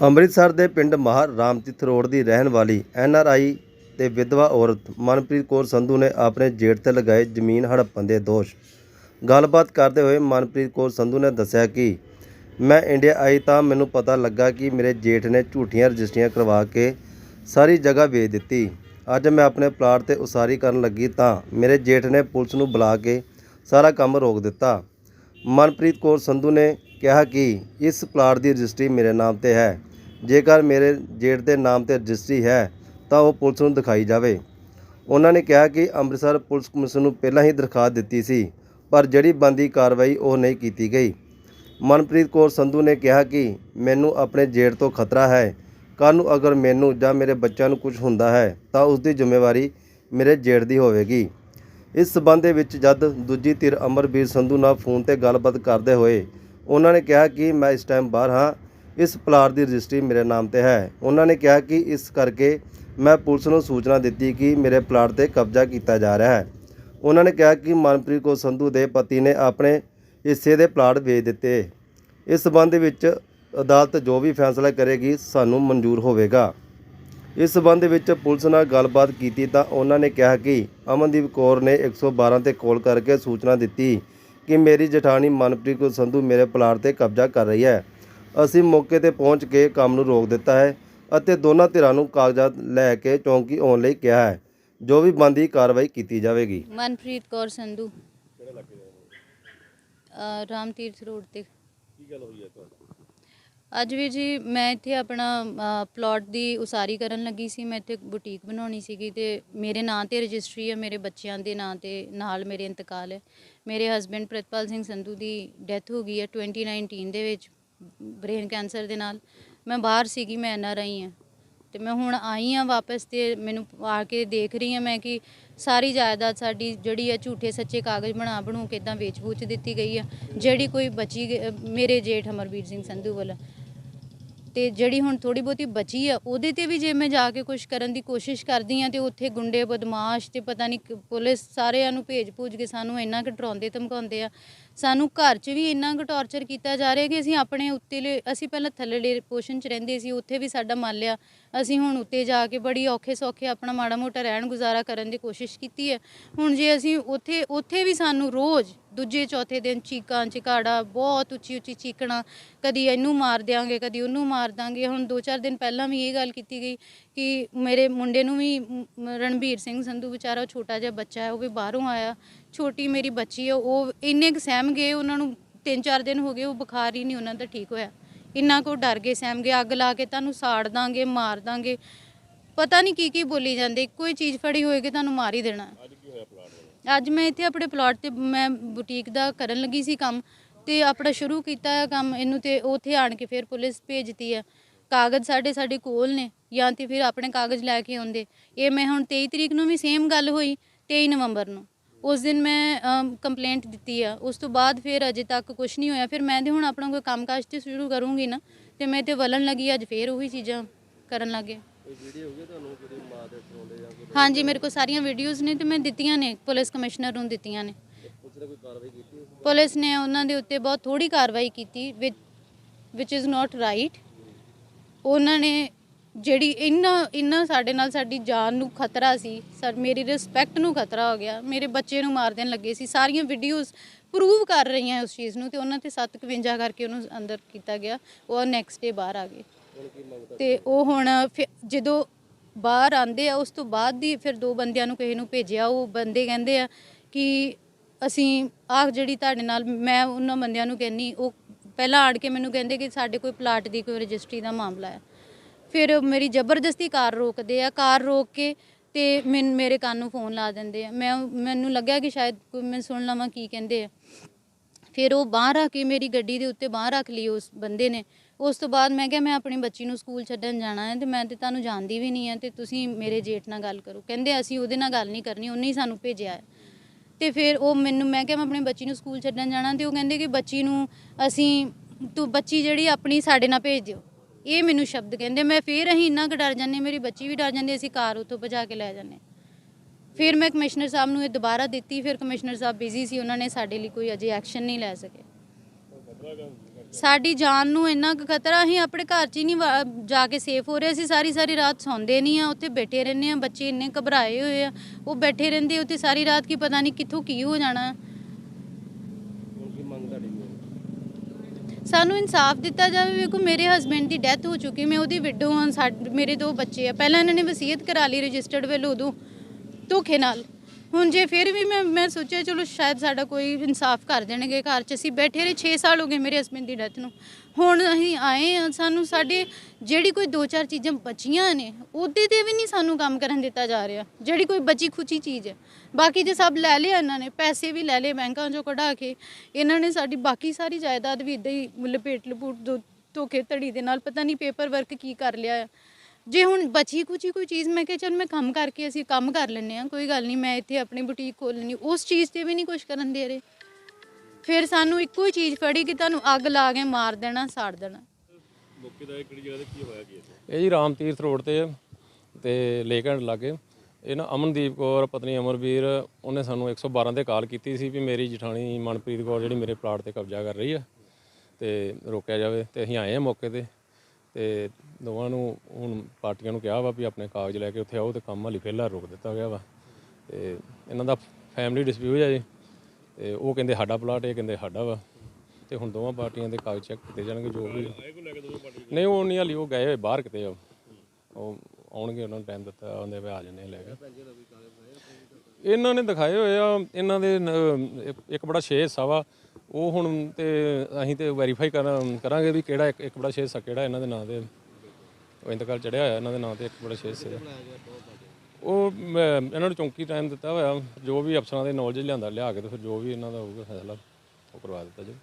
ਅੰਮ੍ਰਿਤਸਰ ਦੇ ਪਿੰਡ ਮਾਹਰ ਰਾਮਤੀਰਥ ਰੋਡ ਦੀ ਰਹਿਣ ਵਾਲੀ ਐਨ ਆਰ ਆਈ ਤੇ ਵਿਧਵਾ ਔਰਤ ਮਨਪ੍ਰੀਤ ਕੌਰ ਸੰਧੂ ਨੇ ਆਪਣੇ ਜੇਠ ਤੇ ਲਗਾਏ ਜ਼ਮੀਨ ਹੜੱਪਣ ਦੇ ਦੋਸ਼। ਗੱਲਬਾਤ ਕਰਦੇ ਹੋਏ ਮਨਪ੍ਰੀਤ ਕੌਰ ਸੰਧੂ ਨੇ ਦੱਸਿਆ ਕਿ ਮੈਂ ਇੰਡੀਆ ਆਈ ਤਾਂ ਮੈਨੂੰ ਪਤਾ ਲੱਗਾ ਕਿ ਮੇਰੇ ਜੇਠ ਨੇ ਝੂਠੀਆਂ ਰਜਿਸਟਰੀਆਂ ਕਰਵਾ ਕੇ ਸਾਰੀ ਜਗ੍ਹਾ ਵੇਚ ਦਿੱਤੀ। ਅੱਜ ਮੈਂ ਆਪਣੇ ਪਲਾਟ ਤੇ ਉਸਾਰੀ ਕਰਨ ਲੱਗੀ ਤਾਂ ਮੇਰੇ ਜੇਠ ਨੇ ਪੁਲਿਸ ਨੂੰ ਬੁਲਾ ਕੇ ਸਾਰਾ ਕੰਮ ਰੋਕ ਦਿੱਤਾ। ਮਨਪ੍ਰੀਤ ਕੌਰ ਸੰਧੂ ਨੇ ਕਿਹਾ ਕਿ ਇਸ ਪਲਾਟ ਦੀ ਰਜਿਸਟਰੀ ਮੇਰੇ ਨਾਮ ਤੇ ਹੈ। ਜੇਕਰ ਮੇਰੇ ਜੇਠ ਦੇ ਨਾਮ ਤੇ ਰਜਿਸਟਰੀ ਹੈ, ਤਾਂ ਉਹ ਪੁਲਿਸ ਨੂੰ ਦਿਖਾਈ ਜਾਵੇ। ਉਹਨਾਂ ਨੇ ਕਿਹਾ ਕਿ ਅੰਮ੍ਰਿਤਸਰ ਪੁਲਿਸ ਕਮਿਸ਼ਨ ਨੂੰ ਪਹਿਲਾਂ ਹੀ ਦਰਖਾਸਤ ਦਿੱਤੀ ਸੀ, ਪਰ ਜਿਹੜੀ ਬੰਦੀ ਕਾਰਵਾਈ ਉਹ ਨਹੀਂ ਕੀਤੀ ਗਈ। ਮਨਪ੍ਰੀਤ ਕੌਰ ਸੰਧੂ ਨੇ ਕਿਹਾ ਕਿ ਮੈਨੂੰ ਆਪਣੇ ਜੇਠ ਤੋਂ ਖਤਰਾ ਹੈ। ਕੱਲ੍ਹ ਨੂੰ ਅਗਰ ਮੈਨੂੰ ਜਾਂ ਮੇਰੇ ਬੱਚਿਆਂ ਨੂੰ ਕੁਝ ਹੁੰਦਾ ਹੈ, ਤਾਂ ਉਸ ਦੀ ਜ਼ਿੰਮੇਵਾਰੀ ਮੇਰੇ ਜੇਠ ਦੀ ਹੋਵੇਗੀ। ਇਸ ਸਬੰਧ ਦੇ ਵਿੱਚ ਜਦ ਦੂਜੀ ਧਿਰ ਅਮਰਵੀਰ ਸੰਧੂ ਨਾਲ ਫੋਨ ਤੇ ਗੱਲਬਾਤ ਕਰਦੇ ਹੋਏ, ਉਹਨਾਂ ਨੇ ਕਿਹਾ ਕਿ ਮੈਂ ਇਸ ਟਾਈਮ ਬਾਹਰ ਹਾਂ ਇਸ ਪਲਾਟ ਦੀ ਰਜਿਸਟਰੀ ਮੇਰੇ ਨਾਮ ਤੇ ਹੈ। ਉਹਨਾਂ ਨੇ ਕਿਹਾ ਕਿ ਇਸ ਕਰਕੇ ਮੈਂ ਪੁਲਿਸ ਨੂੰ ਸੂਚਨਾ ਦਿੱਤੀ ਕਿ ਮੇਰੇ ਪਲਾਟ ਤੇ ਕਬਜ਼ਾ ਕੀਤਾ ਜਾ ਰਿਹਾ ਹੈ। ਉਹਨਾਂ ਨੇ ਕਿਹਾ ਕਿ ਮਨਪ੍ਰੀਤ ਕੌਰ ਸੰਧੂ ਦੇ ਪਤੀ ਨੇ ਆਪਣੇ ਹਿੱਸੇ ਦੇ ਪਲਾਟ ਵੇਚ ਦਿੱਤੇ। ਇਸ ਸਬੰਧ ਵਿੱਚ ਅਦਾਲਤ ਜੋ ਵੀ ਫੈਸਲਾ ਕਰੇਗੀ, ਸਾਨੂੰ ਮਨਜ਼ੂਰ ਹੋਵੇਗਾ। ਇਸ ਸਬੰਧ ਵਿੱਚ ਪੁਲਿਸ ਨਾਲ ਗੱਲਬਾਤ ਕੀਤੀ ਤਾਂ ਉਹਨਾਂ ਨੇ ਕਿਹਾ ਕਿ ਅਮਨਦੀਪ ਕੌਰ ਨੇ 112 ਤੇ ਕਾਲ ਕਰਕੇ ਸੂਚਨਾ ਦਿੱਤੀ ਕਿ ਮੇਰੀ ਜਠਾਣੀ ਮਨਪ੍ਰੀਤ ਕੌਰ ਸੰਧੂ ਮੇਰੇ ਪਲਾਟ ਤੇ ਕਬਜ਼ਾ ਕਰ ਰਹੀ ਹੈ। ਅਸੀਂ ਮੌਕੇ ਤੇ ਪਹੁੰਚ ਕੇ ਕੰਮ ਨੂੰ ਰੋਕ ਦਿੱਤਾ ਹੈ ਅਤੇ ਦੋਨਾਂ ਧਿਰਾਂ ਨੂੰ ਕਾਗਜ਼ਾਤ ਲੈ ਕੇ ਚੌਂਕੀ ਆਉਣ ਲਈ ਕਿਹਾ ਹੈ। ਜੋ ਵੀ ਬੰਦੀ ਕਾਰਵਾਈ ਕੀਤੀ ਜਾਵੇਗੀ। ਮਨਪ੍ਰੀਤ ਕੌਰ ਸੰਧੂ। ਰਾਮ ਤੀਰਥ ਰੋਡ ਤੇ। ਕੀ ਗੱਲ ਹੋਈ ਹੈ ਤੁਹਾਡੀ? ਅੱਜ ਵੀ ਜੀ ਮੈਂ ਇੱਥੇ ਆਪਣਾ ਪਲਾਟ ਦੀ ਉਸਾਰੀ ਕਰਨ ਲੱਗੀ ਸੀ। ਮੈਂ ਇੱਥੇ ਬੁਟੀਕ ਬਣਾਉਣੀ ਸੀਗੀ ਤੇ ਮੇਰੇ ਨਾਂ ਤੇ ਰਜਿਸਟਰੀ ਹੈ ਮੇਰੇ ਬੱਚਿਆਂ ਦੇ ਨਾਂ ਤੇ ਨਾਲ ਮੇਰੇ ਇੰਤਕਾਲ ਹੈ। ਮੇਰੇ ਹਸਬੰਡ ਪ੍ਰਿਤਪਾਲ ਸਿੰਘ ਸੰਧੂ ਦੀ ਡੈਥ ਹੋ ਗਈ ਹੈ 2019 ਦੇ ਵਿੱਚ। ਬ੍ਰੇਨ ਕੈਂਸਰ ਦੇ ਨਾਲ, ਮੈਂ ਬਾਹਰ ਸੀਗੀ, ਮੈਂ ਐਨ ਆਰ ਆਈ ਹਾਂ ਤੇ ਮੈਂ ਹੁਣ ਆਈ ਆ ਵਾਪਸ ਤੇ ਮੈਨੂੰ ਆ ਕੇ ਦੇਖ ਰਹੀ ਆ ਮੈਂ ਕਿ ਸਾਰੀ ਜਾਇਦਾਦ ਸਾਡੀ ਜਿਹੜੀ ਆ ਝੂਠੇ ਸੱਚੇ ਕਾਗਜ਼ ਬਣਾ ਬਣੂ ਕੇ ਇਦਾਂ ਵੇਚ-ਵੂਚ ਦਿੱਤੀ ਗਈ ਆ। ਜਿਹੜੀ ਕੋਈ ਬਚੀ ਗ- ਮੇਰੇ ਜੇਠ ਅਮਰਵੀਰ ਸਿੰਘ ਸੰਧੂ ਵੱਲ। ਤੇ ਜਿਹੜੀ ਹੁਣ ਥੋੜੀ ਬਹੁਤੀ ਬਚੀ ਆ, ਉਹਦੇ ਤੇ ਵੀ ਜੇ ਮੈਂ ਜਾ ਕੇ ਕੁਝ ਕਰਨ ਦੀ ਕੋਸ਼ਿਸ਼ ਕਰਦੀ ਆ ਤੇ ਉੱਥੇ ਗੁੰਡੇ, ਬਦਮਾਸ਼ ਤੇ ਪਤਾ ਨਹੀਂ ਪੁਲਿਸ ਸਾਰਿਆਂ ਨੂੰ ਭੇਜ ਭੂਜ ਕੇ ਸਾਨੂੰ ਇੰਨਾ ਕੁ ਡਰਾਉਂਦੇ, ਧਮਕਾਉਂਦੇ ਆ। ਸਾਨੂੰ ਘਰ 'ਚ ਵੀ ਇੰਨਾ ਕੁ ਟੌਰਚਰ ਕੀਤਾ ਜਾ ਰਿਹਾ ਕਿ ਅਸੀਂ ਆਪਣੇ ਉੱਤੇ ਲੇ- ਅਸੀਂ ਪਹਿਲਾਂ ਥੱਲੜੇ ਪੋਸ਼ਨ 'ਚ ਰਹਿੰਦੇ ਸੀ, ਉੱਥੇ ਵੀ ਸਾਡਾ ਮੰਨ ਲਿਆ ਅਸੀਂ ਹੁਣ ਉੱਤੇ ਜਾ ਕੇ ਬੜੀ ਔਖੇ ਸੌਖੇ ਆਪਣਾ ਮਾੜਾ ਮੋਟਾ ਰਹਿਣ ਗੁਜ਼ਾਰਾ ਕਰਨ ਦੀ ਕੋਸ਼ਿਸ਼ ਕੀਤੀ ਹੈ ਹੁਣ ਜੇ ਅਸੀਂ ਉੱਥੇ ਉੱਥੇ ਵੀ ਸਾਨੂੰ ਰੋਜ਼ ਦੂਜੇ ਚੌਥੇ ਦਿਨ ਚੀਕਾਂ, ਚਿਕਾੜਾ, ਬਹੁਤ ਉੱਚੀ ਉੱਚੀ ਚੀਕਣਾ, ਕਦੀ ਇਹਨੂੰ ਮਾਰ ਦਿਆਂਗੇ, ਕਦੀ ਉਹਨੂੰ ਮਾਰ ਦਾਂਗੇ। ਹੁਣ 2-4 ਦਿਨ ਪਹਿਲਾਂ ਵੀ ਇਹ ਗੱਲ ਕੀਤੀ ਗਈ ਕਿ ਮੇਰੇ ਮੁੰਡੇ ਨੂੰ ਵੀ ਰਣਬੀਰ ਸਿੰਘ ਸੰਧੂ ਵਿਚਾਰਾ ਉਹ ਛੋਟਾ ਜਿਹਾ ਬੱਚਾ ਹੈ, ਉਹ ਵੀ ਬਾਹਰੋਂ ਆਇਆ। ਛੋਟੀ ਮੇਰੀ ਬੱਚੀ ਹੈ, ਉਹ ਇੰਨੇ ਕੁ ਸਹਿਮ ਗਏ, ਉਹਨਾਂ ਨੂੰ 3-4 ਦਿਨ ਹੋ ਗਏ, ਉਹ ਬੁਖਾਰ ਹੀ ਨਹੀਂ ਉਹਨਾਂ ਦਾ ਠੀਕ ਹੋਇਆ। ਇੰਨਾ ਕੋ ਡਰ ਗਏ, ਸਹਿਮ ਗਏ, ਅੱਗ ਲਾ ਕੇ ਤੁਹਾਨੂੰ ਸਾੜ ਦਾਂਗੇ, ਮਾਰ ਦਾਂਗੇ। ਪਤਾ ਨਹੀਂ ਕੀ ਕੀ ਬੋਲੀ ਜਾਂਦੇ, ਕੋਈ ਚੀਜ਼ ਫੜੀ ਹੋਏਗੀ, ਤੁਹਾਨੂੰ ਮਾਰ ਹੀ ਦੇਣਾ। ਅੱਜ ਅੱਜ ਮੈਂ ਇੱਥੇ ਆਪਣੇ ਪਲਾਟ ਤੇ ਮੈਂ ਬੁਟੀਕ ਦਾ ਕਰਨ ਲੱਗੀ ਸੀ ਕੰਮ ਤੇ ਆਪਣਾ ਸ਼ੁਰੂ ਕੀਤਾ ਹੈ ਕੰਮ ਇਹਨੂੰ ਤੇ ਉੱਥੇ ਆਣ ਕੇ ਫਿਰ ਪੁਲਿਸ ਭੇਜਤੀ ਹੈ ਕਾਗਜ਼ ਸਾਡੇ ਸਾਡੇ ਕੋਲ ਨੇ ਜਾਂ ਤੇ ਫਿਰ ਆਪਣੇ ਕਾਗਜ਼ ਲੈ ਕੇ ਆਉਂਦੇ। ਇਹ ਮੈਂ ਹੁਣ 23 ਤਰੀਕ ਨੂੰ ਵੀ ਸੇਮ ਗੱਲ ਹੋਈ 23 ਨਵੰਬਰ ਨੂੰ। ਉਸ ਦਿਨ ਮੈਂ ਕੰਪਲੇਂਟ ਦਿੱਤੀ ਆ। ਉਸ ਤੋਂ ਬਾਅਦ ਫਿਰ ਅਜੇ ਤੱਕ ਕੁਝ ਨਹੀਂ ਹੋਇਆ। ਫਿਰ ਮੈਂ ਤੇ ਹੁਣ ਆਪਣਾ ਕੋਈ ਕੰਮਕਾਜ ਤੇ ਸ਼ੁਰੂ ਕਰੂੰਗੀ ਨਾ ਤੇ ਮੈਂ ਤੇ ਵਲਣ ਲੱਗੀ, ਅੱਜ ਫਿਰ ਉਹੀ ਚੀਜ਼ਾਂ ਕਰਨ ਲੱਗੇ ਹਾਂਜੀ ਮੇਰੇ ਕੋਲ ਸਾਰੀਆਂ ਵੀਡੀਓਜ਼ ਨੇ ਤੇ ਮੈਂ ਦਿੱਤੀਆਂ ਨੇ ਪੁਲਿਸ ਕਮਿਸ਼ਨਰ ਨੂੰ ਦਿੱਤੀਆਂ ਨੇ। ਪੁਲਿਸ ਨੇ ਉਹਨਾਂ ਦੇ ਉੱਤੇ ਬਹੁਤ ਥੋੜੀ ਕਾਰਵਾਈ ਕੀਤੀ ਵਿਚ ਇਜ਼ ਨਾਟ ਰਾਈਟ ਉਹਨਾਂ ਨੇ ਜਿਹੜੀ ਇੰਨਾ ਇੰਨਾ ਸਾਡੇ ਨਾਲ ਸਾਡੀ ਜਾਨ ਨੂੰ ਖਤਰਾ ਸੀ ਸਰ ਮੇਰੀ ਰਿਸਪੈਕਟ ਨੂੰ ਖਤਰਾ ਹੋ ਗਿਆ। ਮੇਰੇ ਬੱਚੇ ਨੂੰ ਮਾਰ ਦੇਣ ਲੱਗੇ ਸੀ। ਸਾਰੀਆਂ ਵੀਡੀਓਜ਼ ਪ੍ਰੂਵ ਕਰ ਰਹੀਆਂ ਉਸ ਚੀਜ਼ ਨੂੰ ਤੇ ਉਹਨਾਂ ਤੇ 751 ਕਰਕੇ ਉਹਨੂੰ ਅੰਦਰ ਕੀਤਾ ਗਿਆ। ਉਹ ਨੈਕਸਟ ਡੇ ਬਾਹਰ ਆ ਗਏ। ਤੇ ਉਹ ਹੁਣ ਫਿਰ ਜਦੋਂ ਬਾਹਰ ਆਂਦੇ ਆ, ਉਸ ਤੋਂ ਬਾਅਦ ਦੀ ਫਿਰ ਦੋ ਬੰਦਿਆਂ ਨੂੰ ਕਿਸੇ ਨੂੰ ਭੇਜਿਆ, ਉਹ ਬੰਦੇ ਕਹਿੰਦੇ ਆ ਕਿ ਅਸੀਂ ਆਹ ਜਿਹੜੀ ਤੁਹਾਡੇ ਨਾਲ ਮੈਂ ਉਹਨਾਂ ਬੰਦਿਆਂ ਨੂੰ ਕਹਿੰਨੀ ਉਹ ਪਹਿਲਾਂ ਆੜ ਕੇ ਮੈਨੂੰ ਕਹਿੰਦੇ ਕਿ ਸਾਡੇ ਕੋਈ ਪਲਾਟ ਦੀ ਕੋਈ ਰਜਿਸਟਰੀ ਦਾ ਮਾਮਲਾ ਹੈ। ਫਿਰ ਮੇਰੀ ਜ਼ਬਰਦਸਤੀ ਕਾਰ ਰੋਕਦੇ ਆ, ਕਾਰ ਰੋਕ ਕੇ ਤੇ ਮੈਨ, ਮੇਰੇ ਕੰਨ ਨੂੰ ਫੋਨ ਲਾ ਦਿੰਦੇ ਆ। ਮੈਂ, ਮੈਨੂੰ ਲੱਗਿਆ ਕਿ ਸ਼ਾਇਦ ਕੋਈ ਮੈਂ ਸੁਣ ਲਵਾਂ ਕੀ ਕਹਿੰਦੇ ਆ। ਫਿਰ ਉਹ ਬਾਹਰ ਆ ਕੇ ਮੇਰੀ ਗੱਡੀ ਦੇ ਉੱਤੇ ਬਾਹਰ ਰੱਖ ਲਈ ਉਸ ਬੰਦੇ ਨੇ। ਉਸ ਤੋਂ ਬਾਅਦ ਮੈਂ ਕਿਹਾ, ਮੈਂ ਆਪਣੀ ਬੱਚੀ ਨੂੰ ਸਕੂਲ ਛੱਡਣ ਜਾਣਾ ਹੈ ਤੇ ਮੈਂ ਤੇ ਤੁਹਾਨੂੰ ਜਾਣਦੀ ਵੀ ਨਹੀਂ ਹੈ ਤੇ ਤੁਸੀਂ ਮੇਰੇ ਜੇਠ ਨਾਲ ਗੱਲ ਕਰੋ। ਕਹਿੰਦੇ, ਅਸੀਂ ਉਹਦੇ ਨਾਲ ਗੱਲ ਨਹੀਂ ਕਰਨੀ, ਉਹਨੇ ਹੀ ਸਾਨੂੰ ਭੇਜਿਆ ਹੈ। ਤੇ ਫਿਰ ਉਹ ਮੈਨੂੰ, ਮੈਂ ਕਿਹਾ, ਮੈਂ ਆਪਣੀ ਬੱਚੀ ਨੂੰ ਸਕੂਲ ਛੱਡਣ ਜਾਣਾ ਤੇ ਉਹ ਕਹਿੰਦੇ ਕਿ ਬੱਚੀ ਨੂੰ ਅਸੀਂ, ਤੂੰ ਬੱਚੀ ਜਿਹੜੀ ਆਪਣੀ ਸਾਡੇ ਨਾਲ ਭੇਜ ਦਿਓ। ਇਹ ਮੈਨੂੰ ਸ਼ਬਦ ਕਹਿੰਦੇ, ਮੈਂ ਫਿਰ ਅਸੀਂ ਇੰਨਾ ਕੁ ਡਰ ਜਾਂਦੇ ਮੇਰੀ ਬੱਚੀ ਵੀ ਡਰ ਜਾਂਦੀ ਅਸੀਂ ਕਾਰ ਉੱਥੋਂ ਭਜਾ ਕੇ ਲੈ ਜਾਂਦੇ ਫਿਰ ਮੈਂ ਕਮਿਸ਼ਨਰ ਸਾਹਿਬ ਨੂੰ ਇਹ ਦੁਬਾਰਾ ਦਿੱਤੀ, ਫਿਰ ਕਮਿਸ਼ਨਰ ਸਾਹਿਬ ਬਿਜ਼ੀ ਸੀ, ਉਹਨਾਂ ਨੇ ਸਾਡੇ ਲਈ ਕੋਈ ਅਜੇ ਐਕਸ਼ਨ ਨਹੀਂ ਲੈ ਸਕੇ। ਸਾਡੀ ਜਾਨ ਨੂੰ ਇੰਨਾ ਕੁ ਖਤਰਾ, ਅਸੀਂ ਆਪਣੇ ਘਰ 'ਚ ਹੀ ਨਹੀਂ ਵਾ- ਜਾ ਕੇ ਸੇਫ ਹੋ ਰਹੇ। ਅਸੀਂ ਸਾਰੀ ਸਾਰੀ ਰਾਤ ਸੌਂਦੇ ਨਹੀਂ ਆ, ਉੱਥੇ ਬੈਠੇ ਰਹਿੰਦੇ ਆ, ਬੱਚੇ ਇੰਨੇ ਘਬਰਾਏ ਹੋਏ ਆ। ਉਹ ਬੈਠੇ ਰਹਿੰਦੇ, ਉੱਥੇ ਸਾਰੀ ਰਾਤ ਕੀ ਪਤਾ ਨਹੀਂ ਕਿੱਥੋਂ ਕੀ ਹੋ ਜਾਣਾ। ਸਾਨੂੰ ਇਨਸਾਫ ਦਿੱਤਾ ਜਾਵੇ, ਵੇਖੋ ਮੇਰੇ ਹਸਬੰਡ ਦੀ ਡੈਥ ਹੋ ਚੁੱਕੀ, ਮੈਂ ਉਹਦੀ ਵਿਡੋ ਹਾਂ ਸਾਡੇ ਮੇਰੇ ਦੋ ਬੱਚੇ ਆ। ਪਹਿਲਾਂ ਇਹਨਾਂ ਨੇ ਵਸੀਅਤ ਕਰਾ ਲਈ ਰਜਿਸਟਰਡ ਵੈਲ ਉਦੋਂ ਧੋਖੇ ਨਾਲ। ਹੁਣ ਜੇ ਫਿਰ ਵੀ ਮੈਂ ਮੈਂ ਸੋਚਿਆ, ਚਲੋ ਸ਼ਾਇਦ ਸਾਡਾ ਕੋਈ ਇਨਸਾਫ ਕਰ ਦੇਣਗੇ ਘਰ 'ਚ। ਅਸੀਂ ਬੈਠੇ ਰਹੇ 6 ਸਾਲ ਹੋ ਗਏ ਮੇਰੇ ਹਸਬੰਡ ਦੀ ਡੈਥ ਨੂੰ। ਹੁਣ ਅਸੀਂ ਆਏ ਆ ਸਾਨੂੰ ਸਾਡੇ ਜਿਹੜੀ ਕੋਈ ਦੋ ਚਾਰ ਚੀਜ਼ਾਂ ਬਚੀਆਂ ਨੇ, ਉਹਦੇ ਤੇ ਵੀ ਨਹੀਂ ਸਾਨੂੰ ਕੰਮ ਕਰਨ ਦਿੱਤਾ ਜਾ ਰਿਹਾ। ਜਿਹੜੀ ਕੋਈ ਬਚੀ ਖੁਚੀ ਚੀਜ਼ ਹੈ। ਬਾਕੀ ਜੇ ਸਭ ਲੈ ਲਿਆ ਇਹਨਾਂ ਨੇ, ਪੈਸੇ ਵੀ ਲੈ ਲਏ ਬੈਂਕਾਂ 'ਚੋਂ ਕਢਾ ਕੇ, ਇਹਨਾਂ ਨੇ ਸਾਡੀ ਬਾਕੀ ਸਾਰੀ ਜਾਇਦਾਦ ਵੀ ਇਦਾਂ ਹੀ ਲਪੇਟ ਲਪੂਟ ਦੋ ਧੋਖੇ ਧੜੀ ਦੇ ਨਾਲ, ਪਤਾ ਨਹੀਂ ਪੇਪਰ ਵਰਕ ਕੀ ਕਰ ਲਿਆ ਜੇ ਹੁਣ ਬਚੀ ਕੁਚੀ ਕੋਈ ਚੀਜ਼ ਮੈਂ ਕਿਹਾ ਚਲ ਮੈਂ ਕੰਮ ਕਰਕੇ ਅਸੀਂ ਕੰਮ ਕਰ ਲੈਂਦੇ ਆ ਕੋਈ ਗੱਲ ਨਹੀਂ ਮੈਂ ਇੱਥੇ ਆਪਣੀ ਬੁਟੀਕ ਖੋਲ ਲੈਣੀ ਉਸ ਚੀਜ਼ ਤੇ ਵੀ ਨਹੀਂ ਕੁਝ ਕਰਨ ਦੇ ਰਹੇ। ਫਿਰ ਸਾਨੂੰ ਇੱਕੋ ਹੀ ਚੀਜ਼ ਫੜੀ ਕਿ ਤੁਹਾਨੂੰ ਅੱਗ ਲਾ ਕੇ ਮਾਰ ਦੇਣਾ ਸਾੜ ਦੇਣਾ। ਇਹ ਜੀ ਰਾਮ ਤੀਰਥ ਰੋਡ ਤੇ ਆ ਤੇ ਲੇਕ ਐਂਡ ਲਾਗੇ। ਇਹ ਨਾ ਅਮਨਦੀਪ ਕੌਰ ਪਤਨੀ ਅਮਰਵੀਰ ਉਹਨੇ ਸਾਨੂੰ 112 ਤੇ ਕਾਲ ਕੀਤੀ ਸੀ ਵੀ ਮੇਰੀ ਜਠਾਣੀ ਮਨਪ੍ਰੀਤ ਕੌਰ ਜਿਹੜੀ ਮੇਰੇ ਪਲਾਟ ਤੇ ਕਬਜ਼ਾ ਕਰ ਰਹੀ ਆ ਤੇ ਰੋਕਿਆ ਜਾਵੇ ਤੇ ਅਸੀਂ ਆਏ ਆ ਮੌਕੇ ਤੇ। ਤੇ ਦੋਵਾਂ ਨੂੰ ਹੁਣ ਪਾਰਟੀਆਂ ਨੂੰ ਕਿਹਾ ਵਾ ਵੀ ਆਪਣੇ ਕਾਗਜ਼ ਲੈ ਕੇ ਉੱਥੇ ਆਓ ਤੇ ਕੰਮ ਹਾਲੀ ਫਿਲਹਾਲ ਰੋਕ ਦਿੱਤਾ ਗਿਆ ਵਾ। ਤੇ ਇਹਨਾਂ ਦਾ ਫੈਮਿਲੀ ਡਿਸਪਿਊਟ ਹੈ ਜੀ। ਤੇ ਉਹ ਕਹਿੰਦੇ ਸਾਡਾ ਪਲਾਟ ਇਹ ਕਹਿੰਦੇ ਸਾਡਾ ਵਾ। ਤੇ ਹੁਣ ਦੋਵਾਂ ਪਾਰਟੀਆਂ ਦੇ ਕਾਗਜ਼ ਚੈੱਕ ਕੀਤੇ ਜਾਣਗੇ, ਜੋ ਵੀ ਨਹੀਂ, ਉਹ ਨਹੀਂ ਹਾਲੀ ਉਹ ਗਏ ਹੋਏ ਬਾਹਰ ਕਿਤੇ ਆ। ਉਹ ਆਉਣਗੇ, ਉਹਨਾਂ ਨੂੰ ਟਾਈਮ ਦਿੱਤਾ ਉਹਦੇ ਵੇ ਆ ਜਾਂਦੇ ਲੈ ਕੇ। ਇਹਨਾਂ ਨੇ ਦਿਖਾਏ ਹੋਏ ਆ, ਇਹਨਾਂ ਦੇ ਇੱਕ- ਇੱਕ ਬੜਾ ਛੇ ਹਿੱਸਾ ਵਾ। ਉਹ ਹੁਣ ਤੇ ਅਸੀਂ ਤੇ ਵੈਰੀਫਾਈ ਕਰਾਂਗੇ ਵੀ ਕਿਹੜਾ ਇੱਕ ਇੱਕ ਬੜਾ ਛੇ ਹਿੱਸਾ ਕਿਹੜਾ ਇਹਨਾਂ ਦੇ ਨਾਂ 'ਤੇ। ਉਹ ਇੰਤਕਾਲ ਚੜਿਆ ਹੋਇਆ ਇਹਨਾਂ ਦੇ ਨਾਂ ਤੇ ਇੱਕ ਬੜਾ ਛੇ ਹਿੱਸੇ ਉਹ ਇਹਨਾਂ ਨੂੰ ਚੌਂਕੀ ਟਾਈਮ ਦਿੱਤਾ ਹੋਇਆ, ਜੋ ਵੀ ਅਫਸਰਾਂ ਦੇ ਨੌਲੇਜ ਲਿਆਂਦਾ, ਲਿਆ ਕੇ ਤੇ ਫਿਰ ਜੋ ਵੀ ਇਹਨਾਂ ਦਾ ਹੋਊਗਾ ਫੈਸਲਾ, ਉਹ ਕਰਵਾ ਦਿੱਤਾ ਜੀ।